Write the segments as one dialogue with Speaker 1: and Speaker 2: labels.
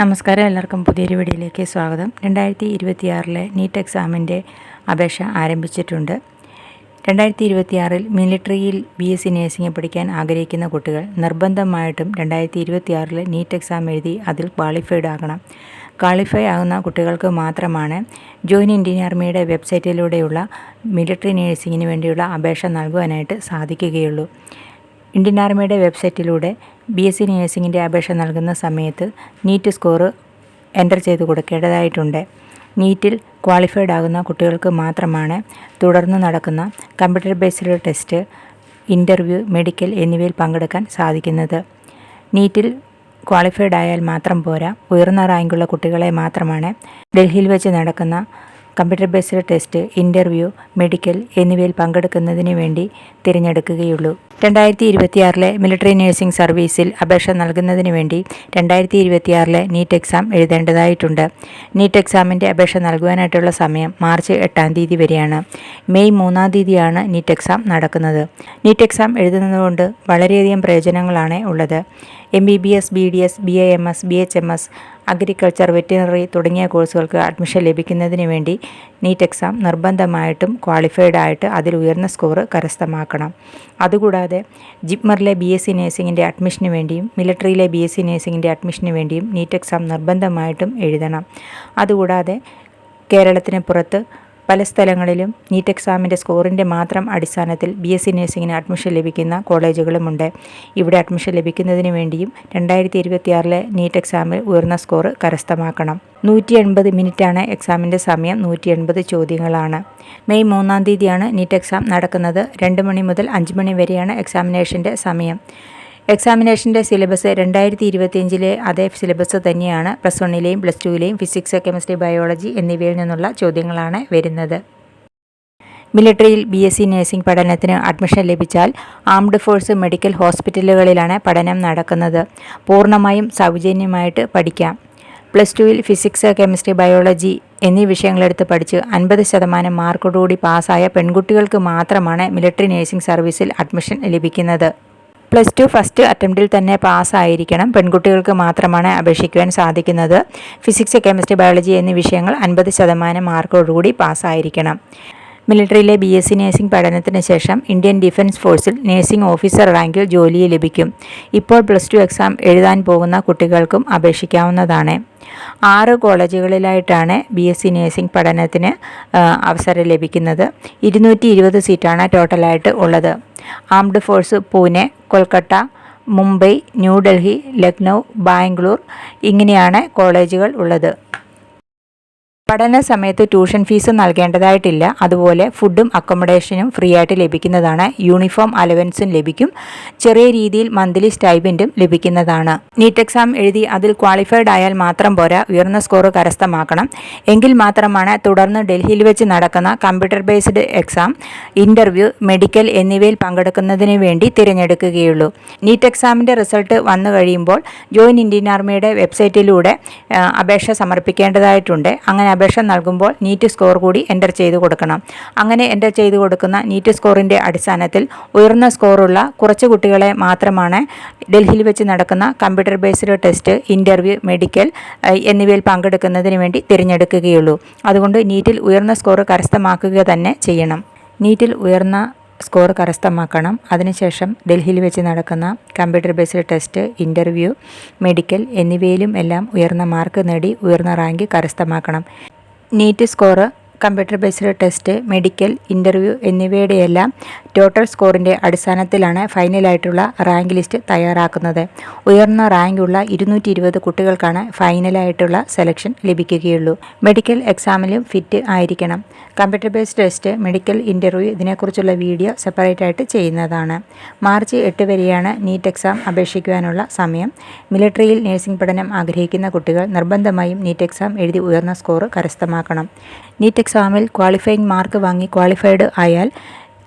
Speaker 1: നമസ്കാരം. എല്ലാവർക്കും പുതിയൊരു വീഡിയോയിലേക്ക് സ്വാഗതം. രണ്ടായിരത്തി ഇരുപത്തിയാറിലെ നീറ്റ് എക്സാമിന്റെ അപേക്ഷ ആരംഭിച്ചിട്ടുണ്ട്. രണ്ടായിരത്തി ഇരുപത്തിയാറിൽ മിലിറ്ററിയിൽ ബി എസ് സി നേഴ്സിംഗ് പഠിക്കാൻ ആഗ്രഹിക്കുന്ന കുട്ടികൾ നിർബന്ധമായിട്ടും രണ്ടായിരത്തി ഇരുപത്തിയാറിൽ നീറ്റ് എക്സാം എഴുതി അതിൽ ക്വാളിഫൈഡ് ആകണം. ക്വാളിഫൈ ആകുന്ന കുട്ടികൾക്ക് മാത്രമാണ് ജോയിൻ ഇന്ത്യൻ ആർമിയുടെ വെബ്സൈറ്റിലൂടെയുള്ള മിലിറ്ററി നേഴ്സിങ്ങിന് വേണ്ടിയുള്ള അപേക്ഷ നൽകുവാനായിട്ട് സാധിക്കുകയുള്ളൂ. ഇന്ത്യൻ ആർമിയുടെ വെബ്സൈറ്റിലൂടെ ബി എസ് സി നേഴ്സിങ്ങിന്റെ അപേക്ഷ നൽകുന്ന സമയത്ത് നീറ്റ് സ്കോർ എന്റർ ചെയ്ത് കൊടുക്കേണ്ടതായിട്ടുണ്ട്. നീറ്റിൽ ക്വാളിഫൈഡ് ആകുന്ന കുട്ടികൾക്ക് മാത്രമാണ് തുടർന്ന് നടക്കുന്ന computer based test interview medical എന്നിവയിൽ പങ്കെടുക്കാൻ സാധിക്കുന്നത്. നീറ്റിൽ ക്വാളിഫൈഡ് ആയാൽ മാത്രം പോരാ ഉയർന്ന റാങ്കുള്ള കുട്ടികളെ മാത്രമാണ് ഡൽഹിയിൽ വെച്ച് നടക്കുന്ന computer based test interview medical എന്നിവയിൽ പങ്കെടുക്കുന്നതിന് വേണ്ടി തിരഞ്ഞെടുക്കുകയുള്ളൂ. രണ്ടായിരത്തി ഇരുപത്തിയാറിലെ മിലിറ്ററി നഴ്സിംഗ് സർവീസിൽ അപേക്ഷ നൽകുന്നതിന് വേണ്ടി രണ്ടായിരത്തി ഇരുപത്തിയാറിലെ നീറ്റ് എക്സാം എഴുതേണ്ടതായിട്ടുണ്ട്. നീറ്റ് എക്സാമിന്റെ അപേക്ഷ നൽകുവാനായിട്ടുള്ള സമയം മാർച്ച് എട്ടാം തീയതി വരെയാണ്. മെയ് മൂന്നാം തീയതിയാണ് നീറ്റ് എക്സാം നടക്കുന്നത്. നീറ്റ് എക്സാം എഴുതുന്നതുകൊണ്ട് വളരെയധികം പ്രയോജനങ്ങളാണ് ഉള്ളത്. M B B S B D S B A M S B H M S agriculture veterinary തുടങ്ങിയ കോഴ്സുകൾക്ക് അഡ്മിഷൻ ലഭിക്കുന്നതിന് വേണ്ടി നീറ്റ് എക്സാം നിർബന്ധമായിട്ടും ക്വാളിഫൈഡ് ആയിട്ട് അതിൽ ഉയർന്ന സ്കോർ കരസ്ഥമാക്കണം. അതുകൂടാതെ ജിപ്മറിലെ ബി എസ് സി നേഴ്സിങ്ങിന്റെ അഡ്മിഷന് വേണ്ടിയും മിലിറ്ററിയിലെ ബി എസ് സി നേഴ്സിങ്ങിന്റെ അഡ്മിഷന് വേണ്ടിയും നീറ്റ് എക്സാം നിർബന്ധമായിട്ടും എഴുതണം. അതുകൂടാതെ കേരളത്തിന് പുറത്ത് പല സ്ഥലങ്ങളിലും നീറ്റ് എക്സാമിന്റെ സ്കോറിന്റെ മാത്രം അടിസ്ഥാനത്തിൽ ബി എസ് സി നഴ്സിംഗിന് അഡ്മിഷൻ ലഭിക്കുന്ന കോളേജുകളുമുണ്ട്. ഇവിടെ അഡ്മിഷൻ ലഭിക്കുന്നതിന് വേണ്ടിയും രണ്ടായിരത്തി ഇരുപത്തിയാറിലെ നീറ്റ് എക്സാമിൽ ഉയർന്ന സ്കോർ കരസ്ഥമാക്കണം. നൂറ്റി എൺപത് മിനിറ്റാണ് എക്സാമിന്റെ സമയം നൂറ്റി എൺപത് ചോദ്യങ്ങളാണ്. മെയ് മൂന്നാം തീയതിയാണ് നീറ്റ് എക്സാം നടക്കുന്നത്. രണ്ട് മണി മുതൽ അഞ്ച് മണി വരെയാണ് എക്സാമിനേഷന്റെ സമയം. എക്സാമിനേഷന്റെ സിലബസ് രണ്ടായിരത്തി ഇരുപത്തിയഞ്ചിലെ അതേ സിലബസ് തന്നെയാണ് പ്ലസ് വണ്ണിലെയും പ്ലസ് ടുവിലെയും ഫിസിക്സ് കെമിസ്ട്രി ബയോളജി എന്നിവയിൽ നിന്നുള്ള ചോദ്യങ്ങളാണ് വരുന്നത്. മിലിറ്ററിയിൽ ബി എസ് സി നഴ്സിംഗ് പഠനത്തിന് അഡ്മിഷൻ ലഭിച്ചാൽ ആംഡ് ഫോഴ്സ് മെഡിക്കൽ ഹോസ്പിറ്റലുകളിലാണ് പഠനം നടക്കുന്നത്. പൂർണമായും സൗജന്യമായിട്ട് പഠിക്കാം. പ്ലസ് ടുവിൽ ഫിസിക്സ് കെമിസ്ട്രി ബയോളജി എന്നീ വിഷയങ്ങളെടുത്ത് പഠിച്ച് അൻപത് ശതമാനം മാർക്കോടുകൂടി പാസ്സായ പെൺകുട്ടികൾക്ക് മാത്രമാണ് മിലിറ്ററി നഴ്സിംഗ് സർവീസിൽ അഡ്മിഷൻ ലഭിക്കുന്നത്. പ്ലസ് ടു ഫസ്റ്റ് അറ്റംപ്റ്റിൽ തന്നെ പാസ്സായിരിക്കണം. പെൺകുട്ടികൾക്ക് മാത്രമാണ് അപേക്ഷിക്കുവാൻ സാധിക്കുന്നത്. ഫിസിക്സ് കെമിസ്ട്രി ബയോളജി എന്നീ വിഷയങ്ങൾ അൻപത് ശതമാനം മാർക്കോടുകൂടി പാസ്സായിരിക്കണം. മിലിറ്ററിയിലെ ബി എസ് സി നഴ്സിംഗ് പഠനത്തിന് ശേഷം ഇന്ത്യൻ ഡിഫൻസ് ഫോഴ്സിൽ നഴ്സിംഗ് ഓഫീസർ റാങ്കിൽ ജോലി ലഭിക്കും. ഇപ്പോൾ പ്ലസ് ടു എക്സാം എഴുതാൻ പോകുന്ന കുട്ടികൾക്കും അപേക്ഷിക്കാവുന്നതാണ്. ആറ് കോളേജുകളിലായിട്ടാണ് ബി എസ് സി നഴ്സിംഗ് പഠനത്തിന് അവസരം ലഭിക്കുന്നത്. ഇരുന്നൂറ്റി ഇരുപത് സീറ്റാണ് ടോട്ടലായിട്ട് ഉള്ളത്. ആംഡ് ഫോഴ്സ് പൂനെ കൊൽക്കത്ത മുംബൈ ന്യൂഡൽഹി ലക്നൗ ബാംഗ്ലൂർ ഇങ്ങനെയാണ് കോളേജുകൾ ഉള്ളത്. പഠന സമയത്ത് ട്യൂഷൻ ഫീസ് നൽകേണ്ടതായിട്ടില്ല. അതുപോലെ ഫുഡും അക്കോമഡേഷനും ഫ്രീ ആയിട്ട് ലഭിക്കുന്നതാണ്. യൂണിഫോം അലവൻസും ലഭിക്കും. ചെറിയ രീതിയിൽ മന്ത്ലി സ്റ്റൈബന്റും ലഭിക്കുന്നതാണ്. നീറ്റ് എക്സാം എഴുതി അതിൽ ക്വാളിഫൈഡ് ആയാൽ മാത്രം പോരാ. ഉയർന്ന സ്കോർ കരസ്ഥമാക്കണം. എങ്കിൽ മാത്രമാണ് തുടർന്ന് ഡൽഹിയിൽ വെച്ച് നടക്കുന്ന computer based exam interview medical എന്നിവയിൽ പങ്കെടുക്കുന്നതിന് വേണ്ടി തിരഞ്ഞെടുക്കുകയുള്ളൂ. നീറ്റ് എക്സാമിന്റെ റിസൾട്ട് വന്നു കഴിയുമ്പോൾ ജോയിൻ ഇന്ത്യൻ ആർമിയുടെ വെബ്സൈറ്റിലൂടെ അപേക്ഷ സമർപ്പിക്കേണ്ടതായിട്ടുണ്ട്. അങ്ങനെ അപേക്ഷ നൽകുമ്പോൾ നീറ്റ് സ്കോർ കൂടി എന്റർ ചെയ്ത് കൊടുക്കണം. അങ്ങനെ എന്റർ ചെയ്ത് കൊടുക്കുന്ന നീറ്റ് സ്കോറിന്റെ അടിസ്ഥാനത്തിൽ ഉയർന്ന സ്കോറുള്ള കുറച്ച് കുട്ടികളെ മാത്രമാണ് ഡൽഹിയിൽ വെച്ച് നടക്കുന്ന computer based test interview medical എന്നിവയിൽ പങ്കെടുക്കുന്നതിന് വേണ്ടി തിരഞ്ഞെടുക്കുകയുള്ളൂ. അതുകൊണ്ട് നീറ്റിൽ ഉയർന്ന സ്കോർ കരസ്ഥമാക്കുക തന്നെ ചെയ്യണം. നീറ്റിൽ ഉയർന്ന സ്കോർ കരസ്ഥമാക്കണം. അതിനുശേഷം ഡൽഹിയിൽ വെച്ച് നടക്കുന്ന computer based test interview medical എന്നിവയിലും എല്ലാം ഉയർന്ന മാർക്ക് നേടി ഉയർന്ന rank കരസ്ഥമാക്കണം. NEET score computer based test medical interview എന്നിവയുടെയെല്ലാം total സ്കോറിന്റെ അടിസ്ഥാനത്തിലാണ് ഫൈനലായിട്ടുള്ള റാങ്ക് ലിസ്റ്റ് തയ്യാറാക്കുന്നത്. ഉയർന്ന റാങ്കുള്ള ഇരുന്നൂറ്റി ഇരുപത് കുട്ടികൾക്കാണ് ഫൈനലായിട്ടുള്ള സെലക്ഷൻ ലഭിക്കുകയുള്ളൂ. മെഡിക്കൽ എക്സാമിലും ഫിറ്റ് ആയിരിക്കണം. Computer based test medical interview ഇതിനെക്കുറിച്ചുള്ള വീഡിയോ സെപ്പറേറ്റ് ആയിട്ട് ചെയ്യുന്നതാണ്. മാർച്ച് എട്ട് വരെയാണ് നീറ്റ് എക്സാം അപേക്ഷിക്കുവാനുള്ള സമയം. മിലിറ്ററിയിൽ നഴ്സിംഗ് പഠനം ആഗ്രഹിക്കുന്ന കുട്ടികൾ നിർബന്ധമായും നീറ്റ് എക്സാം എഴുതി ഉയർന്ന സ്കോർ കരസ്ഥമാക്കണം. നീറ്റ് എക്സാമിൽ ക്വാളിഫൈയിങ് മാർക്ക് വാങ്ങി ക്വാളിഫൈഡ് ആയാൽ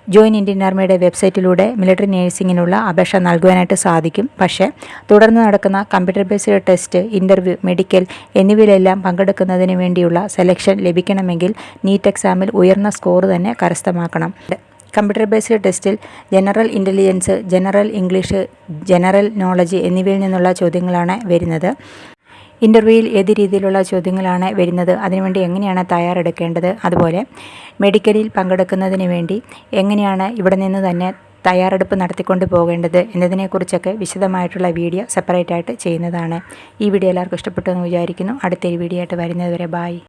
Speaker 1: ജോയിൻ ഇന്ത്യൻ ആർമിയുടെ വെബ്സൈറ്റിലൂടെ മിലിറ്ററി നേഴ്സിങ്ങിനുള്ള അപേക്ഷ നൽകുവാനായിട്ട് സാധിക്കും. പക്ഷേ തുടർന്ന് നടക്കുന്ന computer based test interview medical എന്നിവയിലെല്ലാം പങ്കെടുക്കുന്നതിന് വേണ്ടിയുള്ള സെലക്ഷൻ ലഭിക്കണമെങ്കിൽ നീറ്റ് എക്സാമിൽ ഉയർന്ന സ്കോർ തന്നെ കരസ്ഥമാക്കണം. കമ്പ്യൂട്ടർ ബേസ്ഡ് ടെസ്റ്റിൽ general intelligence general English general knowledge എന്നിവയിൽ നിന്നുള്ള ചോദ്യങ്ങളാണ് വരുന്നത്. ഇന്റർവ്യൂവിൽ ഏത് രീതിയിലുള്ള ചോദ്യങ്ങളാണ് വരുന്നത് അതിനുവേണ്ടി എങ്ങനെയാണ് തയ്യാറെടുക്കേണ്ടത് അതുപോലെ മെഡിക്കലിൽ പങ്കെടുക്കുന്നതിന് വേണ്ടി എങ്ങനെയാണ് ഇവിടെ നിന്ന് തന്നെ തയ്യാറെടുപ്പ് നടത്തിക്കൊണ്ട് പോകേണ്ടത് എന്നതിനെക്കുറിച്ചൊക്കെ വിശദമായിട്ടുള്ള വീഡിയോ സെപ്പറേറ്റ് ആയിട്ട് ചെയ്യുന്നതാണ്. ഈ വീഡിയോ എല്ലാവർക്കും ഇഷ്ടപ്പെട്ടു എന്ന് വിചാരിക്കുന്നു. അടുത്തൊരു വീഡിയോ ആയിട്ട് വരുന്നത് വരെ ബായ്